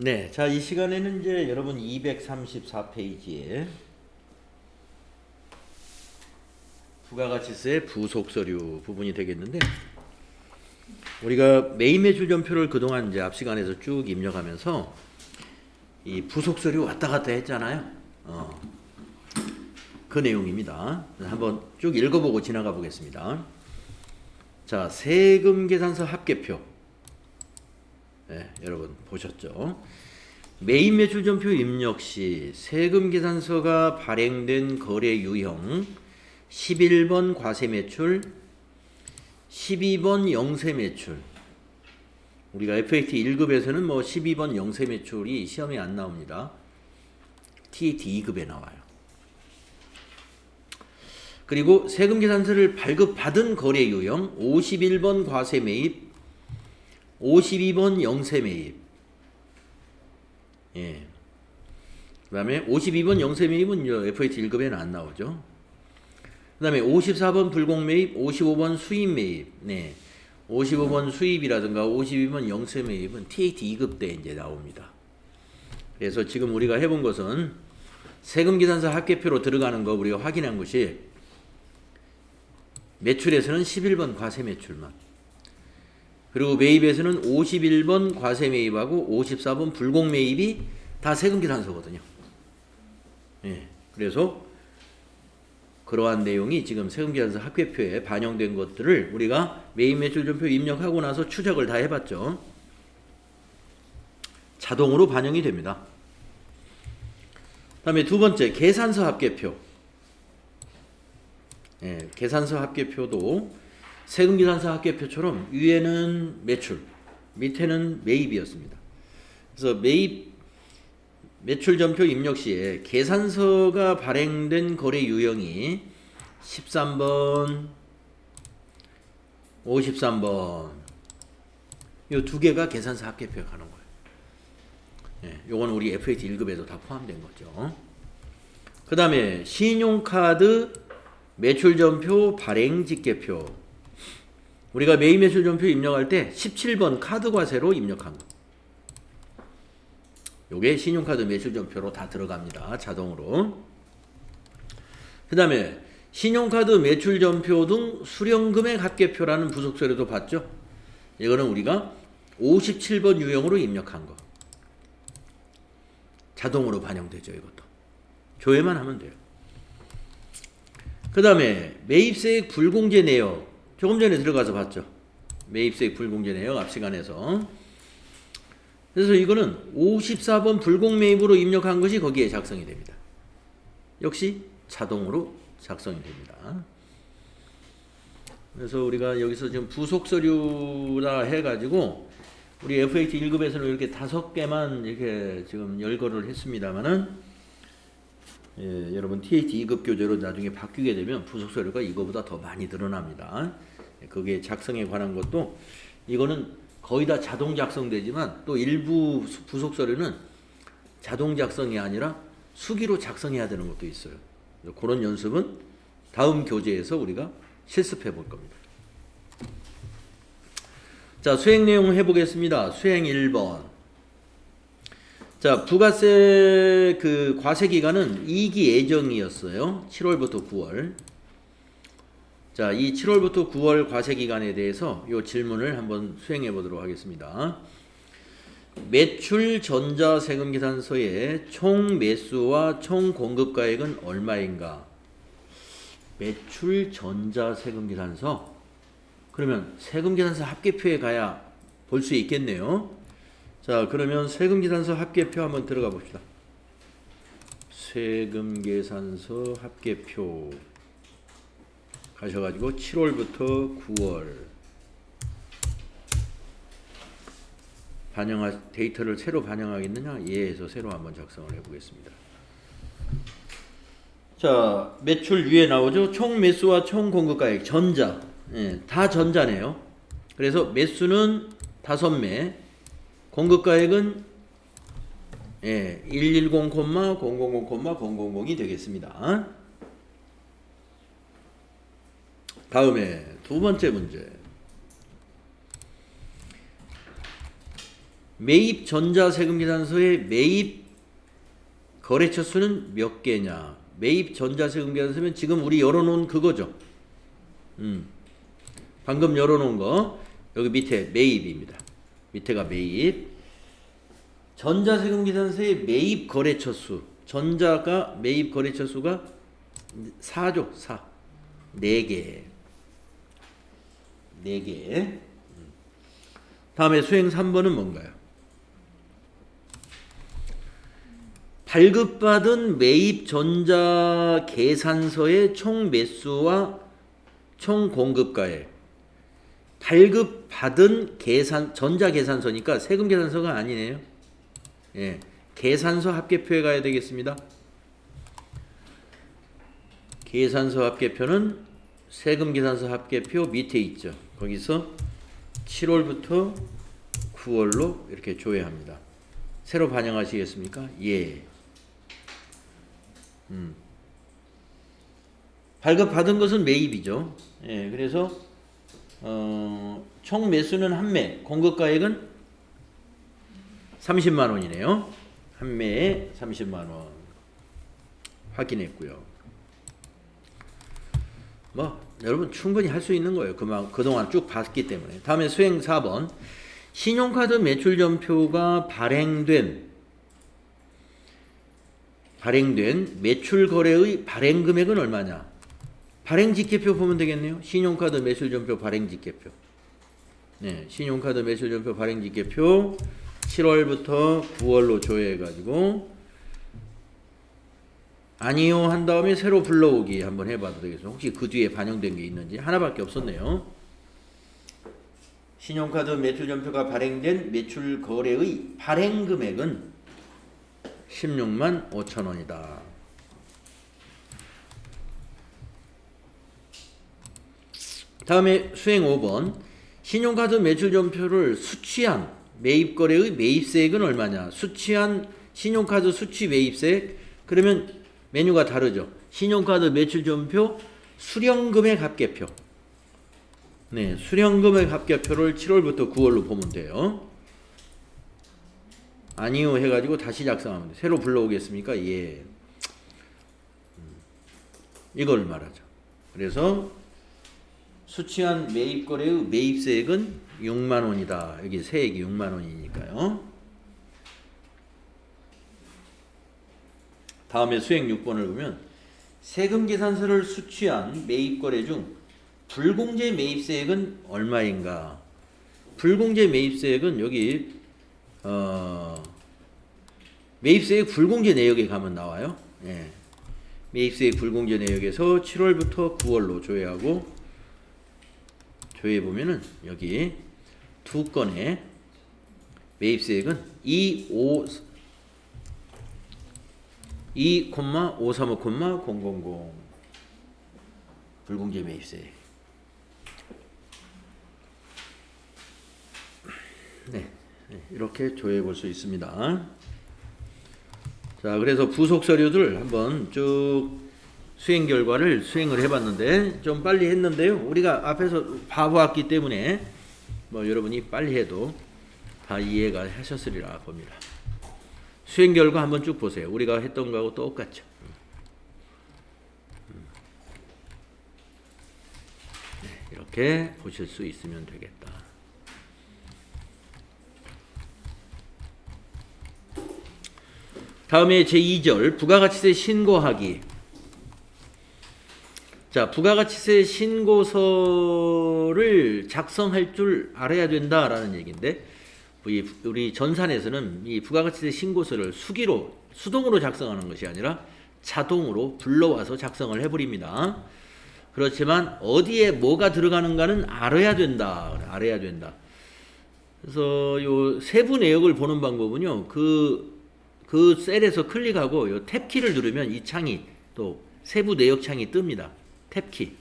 네, 자, 이 시간에는 이제 여러분 234페이지에 부가가치세의 부속서류 부분이 되겠는데 우리가 매입 매출 전표를 그동안 이제 앞 시간에서 쭉 입력하면서 이 부속서류 왔다 갔다 했잖아요. 어. 그 내용입니다. 한번 쭉 읽어보고 지나가 보겠습니다. 자, 세금 계산서 합계표. 네, 여러분 보셨죠? 매입 매출 전표 입력 시 세금 계산서가 발행된 거래 유형 11번 과세 매출 12번 영세 매출 우리가 FAT 1급에서는 뭐 12번 영세 매출이 시험에 안 나옵니다. TAT 2급에 나와요. 그리고 세금 계산서를 발급받은 거래 유형 51번 과세 매입 52번 영세 매입. 예. 그 다음에 52번 영세 매입은 FAT 1급에는 안 나오죠. 그 다음에 54번 불공 매입, 55번 수입 매입. 네. 55번 수입이라든가 52번 영세 매입은 TAT 2급 때 이제 나옵니다. 그래서 지금 우리가 해본 것은 세금 계산서 합계표로 들어가는 거 우리가 확인한 것이 매출에서는 11번 과세 매출만 그리고 매입에서는 51번 과세 매입하고 54번 불공 매입이 다 세금 계산서거든요. 예. 그래서 그러한 내용이 지금 세금 계산서 합계표에 반영된 것들을 우리가 매입 매출 전표 입력하고 나서 추적을 다 해봤죠. 자동으로 반영이 됩니다. 다음에 두 번째 계산서 합계표. 예, 계산서 합계표도 세금 계산서 합계표처럼 위에는 매출, 밑에는 매입이었습니다. 그래서 매입 매출 전표 입력 시에 계산서가 발행된 거래 유형이 13번, 53번 이 두 개가 계산서 합계표에 가는 거예요. 예, 요건 우리 FAT 1급에도 다 포함된 거죠. 그 다음에 신용카드 매출 전표 발행 직계표 우리가 매입 매출 전표 입력할 때 17번 카드 과세로 입력한 거. 요게 신용카드 매출 전표로 다 들어갑니다. 자동으로. 그 다음에 신용카드 매출 전표 등 수령금액 합계표라는 부속서류도 봤죠. 이거는 우리가 57번 유형으로 입력한 거. 자동으로 반영되죠, 이것도. 조회만 하면 돼요. 그 다음에 매입세액 불공제 내역 조금 전에 들어가서 봤죠. 매입세액 불공제 내역 앞 시간에서. 그래서 이거는 54번 불공매입으로 입력한 것이 거기에 작성이 됩니다. 역시 자동으로 작성이 됩니다. 그래서 우리가 여기서 지금 부속서류라 해가지고 우리 FAT 1급에서는 이렇게 다섯 개만 이렇게 지금 열거를 했습니다만은 예, 여러분 TAT 2급 교재로 나중에 바뀌게 되면 부속서류가 이거보다 더 많이 늘어납니다. 그게 작성에 관한 것도 이거는 거의 다 자동 작성되지만 또 일부 부속 서류는 자동 작성이 아니라 수기로 작성해야 되는 것도 있어요. 그런 연습은 다음 교재에서 우리가 실습해 볼 겁니다. 자, 수행 내용 해 보겠습니다. 수행 1번. 자, 부가세 그 과세 기간은 2기 예정이었어요. 7월부터 9월. 자, 이 7월부터 9월 과세 기간에 대해서 이 질문을 한번 수행해 보도록 하겠습니다. 매출 전자 세금 계산서의 총 매수와 총 공급가액은 얼마인가? 매출 전자 세금 계산서 그러면 세금 계산서 합계표에 가야 볼 수 있겠네요. 자, 그러면 세금 계산서 합계표 한번 들어가 봅시다. 세금 계산서 합계표 가셔가지고 7월부터 9월 반영할 데이터를 새로 반영하겠느냐 예에서 새로 한번 작성을 해보겠습니다. 자 매출 위에 나오죠. 총 매수와 총 공급가액 전자 예, 다 전자네요. 그래서 매수는 다섯 매, 공급가액은 예, 110,000,000이 되겠습니다. 다음에 두 번째 문제. 매입 전자세금 계산서의 매입 거래처 수는 몇 개냐? 매입 전자세금 계산서면 지금 우리 열어놓은 그거죠. 음. 방금 열어놓은 거 여기 밑에 매입입니다. 밑에가 매입. 전자세금 계산서의 매입 거래처 수. 전자가 매입 거래처 수가 4죠. 4. 4개. 4개. 다음에 수행 3번은 뭔가요? 발급받은 매입 전자 계산서의 총 매수와 총 공급가액. 발급받은 계산 전자 계산서니까 세금 계산서가 아니네요. 예. 계산서 합계표에 가야 되겠습니다. 계산서 합계표는 세금 계산서 합계표 밑에 있죠. 거기서 7월부터 9월로 이렇게 조회합니다. 새로 반영하시겠습니까? 예. 음. 발급 받은 것은 매입이죠. 예, 그래서 어, 총 매수는 한 매, 공급가액은 30만 원이네요. 한 매에 30만 원 확인했고요. 뭐 여러분 충분히 할 수 있는 거예요. 그만 그동안 쭉 봤기 때문에. 다음에 수행 4번. 신용카드 매출점표가 발행된 발행된 매출 거래의 발행 금액은 얼마냐? 발행 직계표 보면 되겠네요. 신용카드 매출점표 발행 직계표. 네, 신용카드 매출점표 발행 직계표 7월부터 9월로 조회해 가지고 아니요 한 다음에 새로 불러오기 한번 해봐도 되겠어요. 혹시 그 뒤에 반영된 게 있는지 하나밖에 없었네요. 신용카드 매출점표가 발행된 매출 거래의 발행 금액은 16만 5천 원이다. 다음에 수행 5번 신용카드 매출점표를 수취한 매입 거래의 매입세액은 얼마냐? 수취한 신용카드 수취 매입세액 그러면 메뉴가 다르죠. 신용카드 매출점표 수령금액 합계표. 네, 수령금액 합계표를 7월부터 9월로 보면 돼요. 아니요 해가지고 다시 작성하면 돼. 새로 불러오겠습니까? 예. 음, 이걸 말하죠. 그래서 수취한 매입 거래의 매입세액은 6만 원이다. 여기 세액이 6만 원이니까요. 다음에 수행 6번을 보면 세금 계산서를 수취한 매입 거래 중 불공제 매입세액은 얼마인가? 불공제 매입세액은 여기 어, 매입세액 불공제 내역에 가면 나와요. 예. 매입세액 불공제 내역에서 7월부터 9월로 조회하고 조회해 보면은 여기 두 건의 매입세액은 2, 5, 2,535,000 불공제 매입세액. 네, 네, 이렇게 조회해 볼 수 있습니다. 자, 그래서 부속 서류들 한번 쭉 수행 결과를 수행을 해봤는데 좀 빨리 했는데요. 우리가 앞에서 봐보았기 때문에 뭐 여러분이 빨리 해도 다 이해가 하셨으리라 봅니다. 수행 결과 한번 쭉 보세요. 우리가 했던 거하고 똑같죠. 네, 이렇게 보실 수 있으면 되겠다. 다음에 제2절 부가가치세 신고하기. 자, 부가가치세 신고서를 작성할 줄 알아야 된다라는 얘기인데 우리 전산에서는 이 부가가치세 신고서를 수기로 수동으로 작성하는 것이 아니라 자동으로 불러와서 작성을 해버립니다. 그렇지만 어디에 뭐가 들어가는가는 알아야 된다. 알아야 된다. 그래서 요 세부 내역을 보는 방법은요. 그, 그 셀에서 클릭하고 요 탭키를 누르면 이 창이 또 세부 내역 창이 뜹니다. 탭키.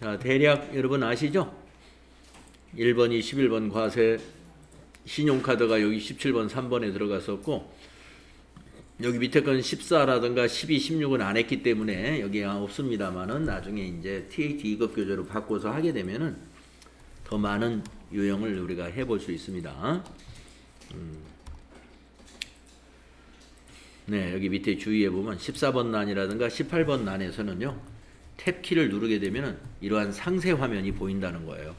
자, 대략 여러분 아시죠? 1번이 11번 과세 신용카드가 여기 17번 3번에 들어갔었고 여기 밑에 건 14라든가 12, 16은 안 했기 때문에 여기 없습니다만은 나중에 이제 TAT 2급 교재로 바꿔서 하게 되면은 더 많은 유형을 우리가 해볼 수 있습니다. 음. 네, 여기 밑에 주의해 보면 14번 난이라든가 18번 난에서는요. 탭 키를 누르게 되면 이러한 상세 화면이 보인다는 거예요.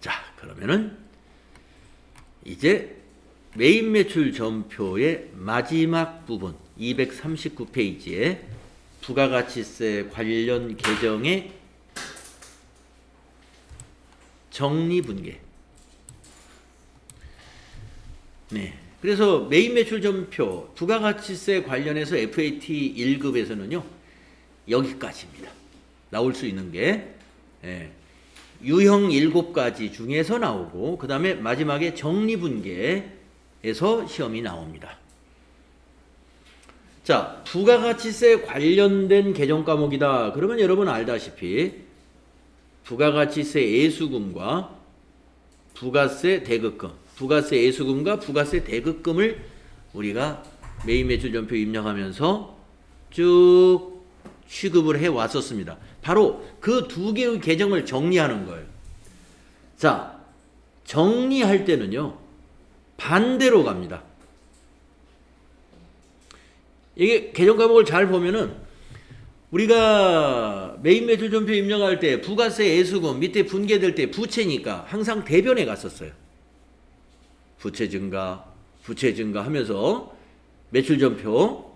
자, 그러면은 이제 메인 매출 전표의 마지막 부분 239페이지에 부가가치세 관련 계정의 정리 분계. 네. 그래서 메인 매출 전표 부가가치세 관련해서 FAT 1급에서는요 여기까지입니다. 나올 수 있는 게 예, 유형 7가지 중에서 나오고 그 다음에 마지막에 정리분계에서 시험이 나옵니다. 자, 부가가치세 관련된 개정 과목이다. 그러면 여러분 알다시피 부가가치세 예수금과 부가세 대급금, 부가세 예수금과 부가세 대급금을 우리가 메인 매출 전표 입력하면서 쭉 취급을 해 왔었습니다. 바로 그 두 개의 계정을 정리하는 거예요. 자, 정리할 때는요, 반대로 갑니다. 이게 계정 과목을 잘 보면은 우리가 메인 매출 전표 입력할 때 부가세 예수금 밑에 분계될 때 부채니까 항상 대변에 갔었어요. 부채 증가, 부채 증가 하면서 매출 전표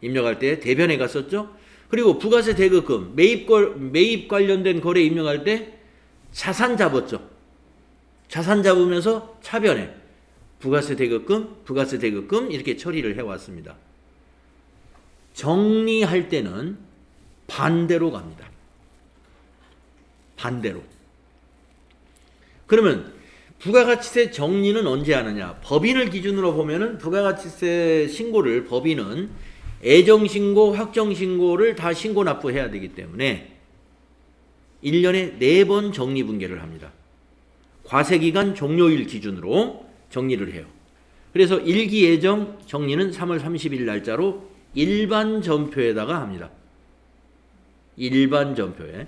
입력할 때 대변에 갔었죠. 그리고 부가세 대급금 매입 걸 매입 관련된 거래 입력할 때 자산 잡았죠. 자산 잡으면서 차변에 부가세 대급금, 부가세 대급금 이렇게 처리를 해 왔습니다. 정리할 때는 반대로 갑니다. 반대로. 그러면 부가가치세 정리는 언제 하느냐? 법인을 기준으로 보면은 부가가치세 신고를 법인은 애정신고, 확정신고를 다 신고 납부해야 되기 때문에 1년에 4번 정리분계를 합니다. 과세기간 종료일 기준으로 정리를 해요. 그래서 일기 예정 정리는 3월 30일 날짜로 일반 전표에다가 합니다. 일반 전표에.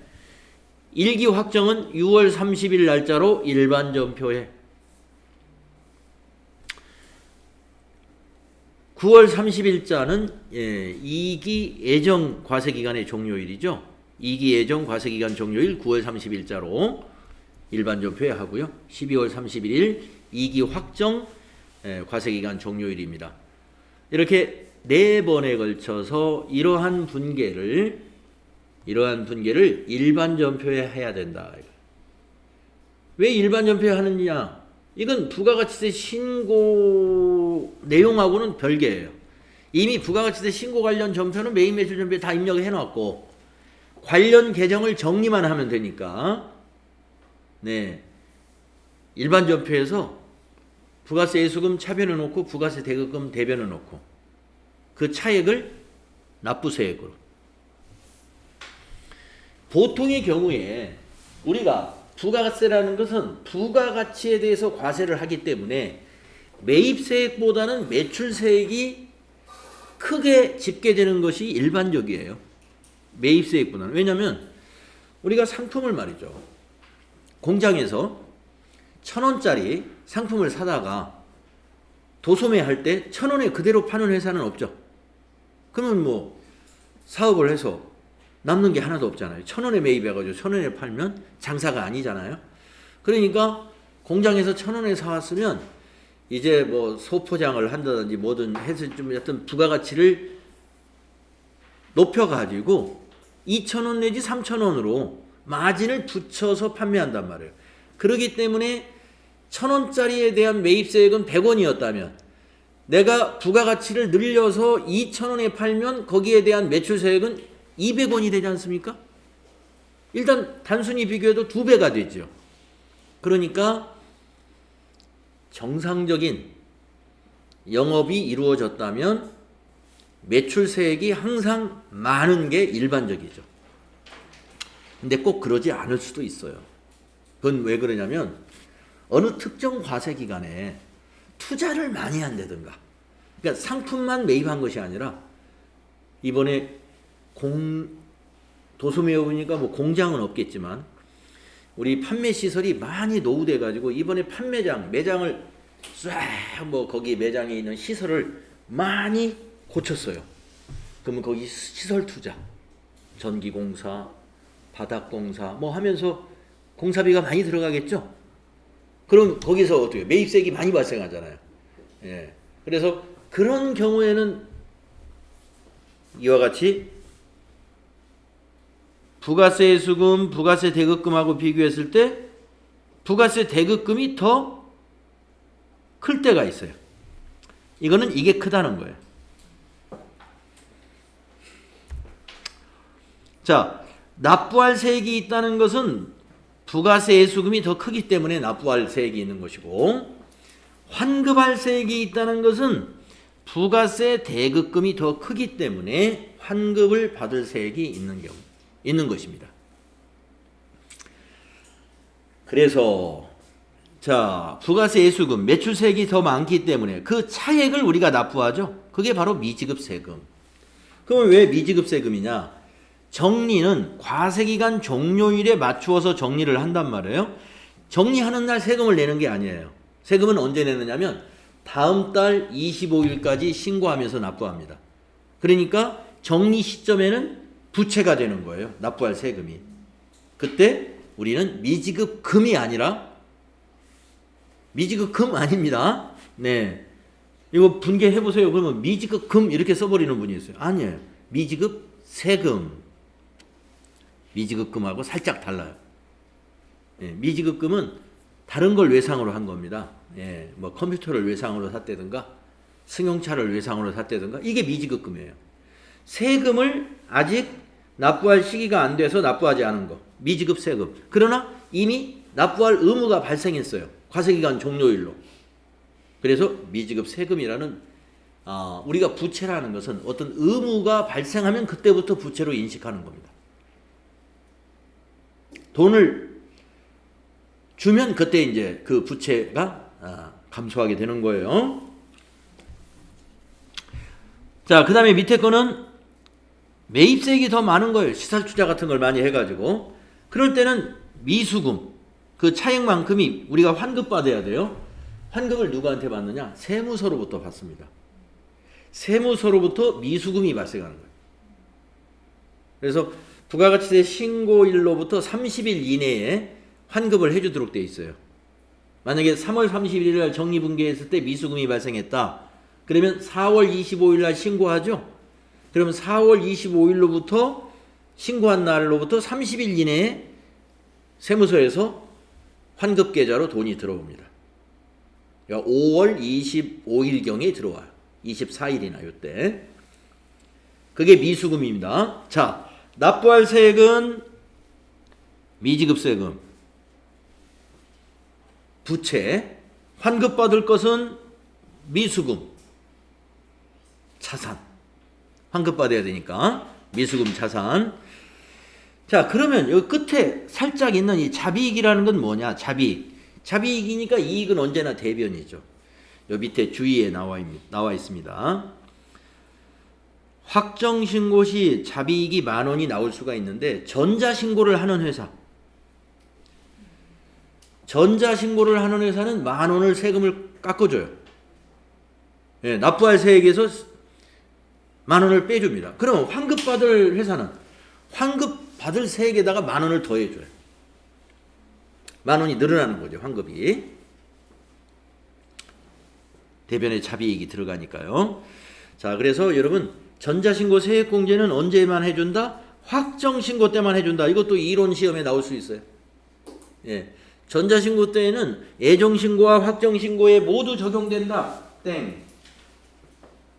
일기 확정은 6월 30일 날짜로 일반 전표에. 9월 30일자는 예, 2기 예정 과세기간의 종료일이죠. 2기 예정 과세기간 종료일 9월 30일자로 일반 전표에 하고요. 12월 31일 2기 확정 예, 과세기간 종료일입니다. 이렇게 네 번에 걸쳐서 이러한 분계를 이러한 분계를 일반 전표에 해야 된다. 왜 일반 전표에 하느냐? 이건 부가가치세 신고 내용하고는 별개예요. 이미 부가가치세 신고 관련 전표는 메인 매출 전표에 다 입력해 놨고 관련 계정을 정리만 하면 되니까 네 일반 전표에서 부가세 예수금 차변해 놓고 부가세 대급금 대변해 놓고 그 차액을 납부세액으로 보통의 경우에 우리가 부가세라는 것은 부가가치에 대해서 과세를 하기 때문에 매입세액보다는 매출세액이 크게 집계되는 것이 일반적이에요. 매입세액보다는. 왜냐하면 우리가 상품을 말이죠. 공장에서 천 원짜리 상품을 사다가 도소매 할 때 천 원에 그대로 파는 회사는 없죠. 그러면 뭐 사업을 해서 남는 게 하나도 없잖아요. 천 원에 매입해가지고 천 원에 팔면 장사가 아니잖아요. 그러니까 공장에서 천 원에 사왔으면 이제 뭐 소포장을 한다든지 뭐든 해서 좀 어떤 부가가치를 높여가지고 2천 원 내지 3천 원으로 마진을 붙여서 판매한단 말이에요. 그러기 때문에 천 원짜리에 대한 매입세액은 100원이었다면 내가 부가가치를 늘려서 2천 원에 팔면 거기에 대한 매출세액은 200원이 되지 않습니까? 일단 단순히 비교해도 두 배가 되죠. 그러니까 정상적인 영업이 이루어졌다면 매출세액이 항상 많은 게 일반적이죠. 근데 꼭 그러지 않을 수도 있어요. 그건 왜 그러냐면 어느 특정 과세 기간에 투자를 많이 한다든가 그러니까 상품만 매입한 것이 아니라 이번에 공 도소매에 보니까 뭐 공장은 없겠지만 우리 판매 시설이 많이 노후돼 가지고 이번에 판매장 매장을 쫙 뭐 거기 매장에 있는 시설을 많이 고쳤어요. 그러면 거기 시설 투자, 전기 공사, 바닥 공사 뭐 하면서 공사비가 많이 들어가겠죠. 그럼 거기서 어떻게 매입세액이 많이 발생하잖아요. 예. 그래서 그런 경우에는 이와 같이 부가세 수금, 부가세 대급금하고 비교했을 때 부가세 대급금이 더 클 때가 있어요. 이거는 이게 크다는 거예요. 자, 납부할 세액이 있다는 것은 부가세 수금이 더 크기 때문에 납부할 세액이 있는 것이고 환급할 세액이 있다는 것은 부가세 대급금이 더 크기 때문에 환급을 받을 세액이 있는 경우 있는 것입니다. 그래서 자 부가세 예수금 매출세액이 더 많기 때문에 그 차액을 우리가 납부하죠. 그게 바로 미지급 세금. 그럼 왜 미지급 세금이냐? 정리는 과세기간 종료일에 맞추어서 정리를 한단 말이에요. 정리하는 날 세금을 내는 게 아니에요. 세금은 언제 내느냐면 다음 달 25일까지 신고하면서 납부합니다. 그러니까 정리 시점에는 부채가 되는 거예요. 납부할 세금이. 그때 우리는 미지급 금이 아니라 미지급 금 아닙니다. 네. 이거 분개해 보세요. 그러면 미지급 금 이렇게 써 버리는 분이 있어요. 아니에요. 미지급 세금. 미지급 금하고 살짝 달라요. 예, 미지급 금은 다른 걸 외상으로 한 겁니다. 예, 뭐 컴퓨터를 외상으로 샀다든가 승용차를 외상으로 샀다든가 이게 미지급금이에요. 세금을 아직 납부할 시기가 안 돼서 납부하지 않은 거. 미지급 세금. 그러나 이미 납부할 의무가 발생했어요. 과세기간 종료일로. 그래서 미지급 세금이라는 아, 우리가 부채라는 것은 어떤 의무가 발생하면 그때부터 부채로 인식하는 겁니다. 돈을 주면 그때 이제 그 부채가 아, 감소하게 되는 거예요. 자, 그 다음에 밑에 거는 매입세액이 더 많은 거예요. 시설 투자 같은 걸 많이 해가지고. 그럴 때는 미수금, 그 차액만큼이 우리가 환급받아야 돼요. 환급을 누구한테 받느냐? 세무서로부터 받습니다. 세무서로부터 미수금이 발생하는 거예요. 그래서 부가가치세 신고일로부터 30일 이내에 환급을 해주도록 돼 있어요. 만약에 3월 31일 날 정리분계했을 때 미수금이 발생했다. 그러면 4월 25일 날 신고하죠. 그러면 4월 25일로부터 신고한 날로부터 30일 이내에 세무서에서 환급 계좌로 돈이 들어옵니다. 그러니까 5월 25일경에 들어와요. 24일이나 요때. 그게 미수금입니다. 자, 납부할 세액은 미지급 세금, 부채, 환급받을 것은 미수금, 차산. 환급받아야 되니까 미수금 차산. 자, 그러면 여기 끝에 살짝 있는 이 자비익이라는 건 뭐냐? 자비익. 자비익이니까 이익은 언제나 대변이죠. 요 밑에 주의에 나와, 나와 있습니다. 확정신고 시 자비익이 만 원이 나올 수가 있는데 전자신고를 하는 회사 전자신고를 하는 회사는 만 원을 세금을 깎아줘요. 예, 납부할 세액에서 만 원을 빼줍니다. 그럼 환급 받을 회사는 환급 받을 세액에다가 만 원을 더해줘요. 만 원이 늘어나는 거죠, 환급이. 대변에 자비익이 들어가니까요. 자, 그래서 여러분 전자신고 세액공제는 언제만 해준다? 확정신고 때만 해준다. 이것도 이론 시험에 나올 수 있어요. 예. 전자신고 때에는 애정신고와 확정신고에 모두 적용된다. 땡.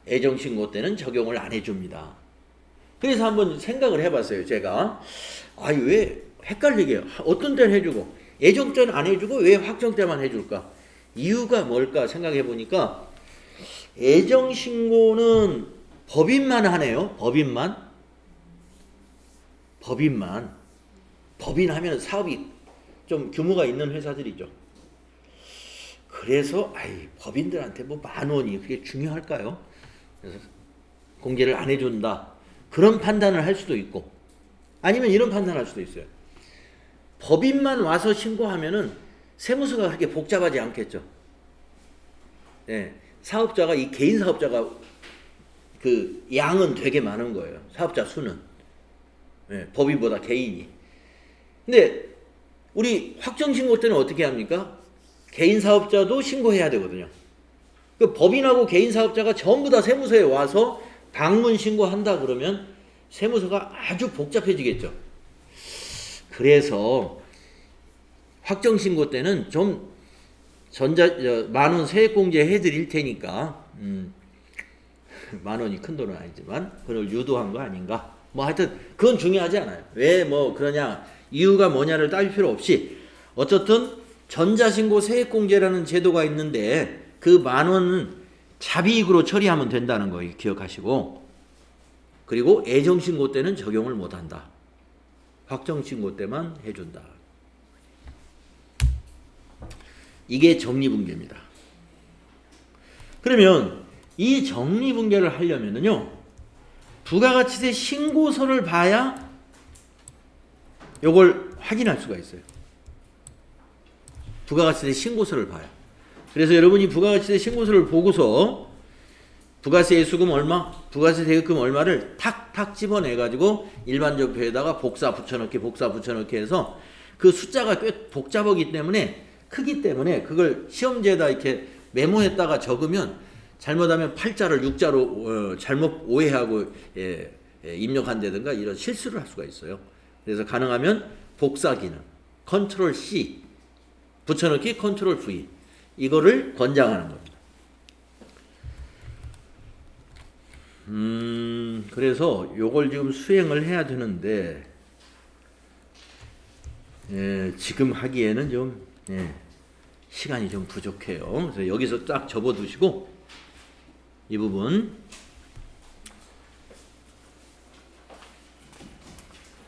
애정신고 때는 적용을 안 해줍니다. 그래서 한번 생각을 해봤어요. 제가. 아니, 왜 헷갈리게 어떤 때는 해주고, 애정 때는 안 해주고, 왜 확정 때만 해줄까? 이유가 뭘까 생각해 보니까, 애정신고는 법인만 하네요. 법인만. 법인만. 법인 하면 사업이 좀 규모가 있는 회사들이죠. 그래서 아이 법인들한테 뭐 만 원이 그게 중요할까요? 그래서 공제를 안 해준다. 그런 판단을 할 수도 있고 아니면 이런 판단을 할 수도 있어요. 법인만 와서 신고하면은 세무서가 그렇게 복잡하지 않겠죠. 예, 사업자가 이 개인 사업자가 그 양은 되게 많은 거예요. 사업자 수는 예, 법인보다 개인이. 근데 우리 확정 신고 때는 어떻게 합니까? 개인 사업자도 신고해야 되거든요. 그 법인하고 개인 사업자가 전부 다 세무서에 와서 방문 신고한다 그러면 세무서가 아주 복잡해지겠죠. 그래서 확정 신고 때는 좀 전자 만원 세액 공제 해드릴 테니까 음, 만 원이 큰 돈은 아니지만 그걸 유도한 거 아닌가? 뭐 하여튼 그건 중요하지 않아요. 왜 뭐 그러냐 이유가 뭐냐를 따질 필요 없이 어쨌든 전자신고 세액공제라는 제도가 있는데 그 만 원은 자비익으로 처리하면 된다는 거 기억하시고 그리고 애정신고 때는 적용을 못한다. 확정신고 때만 해준다. 이게 정리분계입니다. 그러면 이 정리분계를 하려면은요 부가가치세 신고서를 봐야 요걸 확인할 수가 있어요. 부가가치세 신고서를 봐요. 그래서 여러분이 부가가치세 신고서를 보고서 부가세 수금 얼마, 부가세 대금금 얼마를 탁탁 집어내 가지고 일반 적표에다가 복사 붙여넣기, 복사 붙여넣기 해서 그 숫자가 꽤 복잡하기 때문에 크기 때문에 그걸 시험지에다 이렇게 메모했다가 적으면 잘못하면 팔자를 육자로 어, 잘못 오해하고 예, 예, 입력한다든가 이런 실수를 할 수가 있어요. 그래서 가능하면 복사 기능, 컨트롤 C 붙여넣기 컨트롤 V 이거를 권장하는 겁니다. 음, 그래서 요걸 지금 수행을 해야 되는데 예, 지금 하기에는 좀 예, 시간이 좀 부족해요. 그래서 여기서 딱 접어두시고 이 부분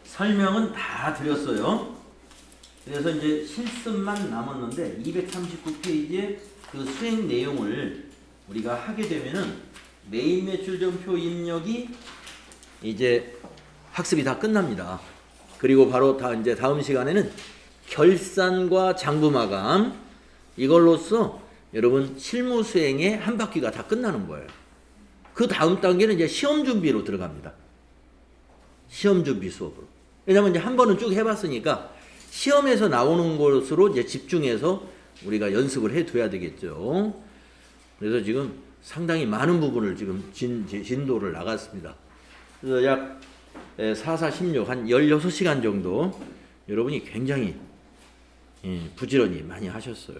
설명은 다 드렸어요. 그래서 이제 실습만 남았는데 239페이지의 그 수행 내용을 우리가 하게 되면은 메인 매출점표 입력이 이제 학습이 다 끝납니다. 그리고 바로 다 이제 다음 시간에는 결산과 장부 마감 이걸로써 여러분 실무 수행의 한 바퀴가 다 끝나는 거예요. 그 다음 단계는 이제 시험 준비로 들어갑니다. 시험 준비 수업으로. 왜냐면 이제 한 번은 쭉 해봤으니까 시험에서 나오는 것으로 이제 집중해서 우리가 연습을 해둬야 되겠죠. 그래서 지금 상당히 많은 부분을 지금 진, 진도를 나갔습니다. 그래서 약 4, 4, 16, 한 16시간 정도 여러분이 굉장히 예, 부지런히 많이 하셨어요.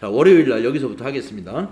자, 월요일 날 여기서부터 하겠습니다.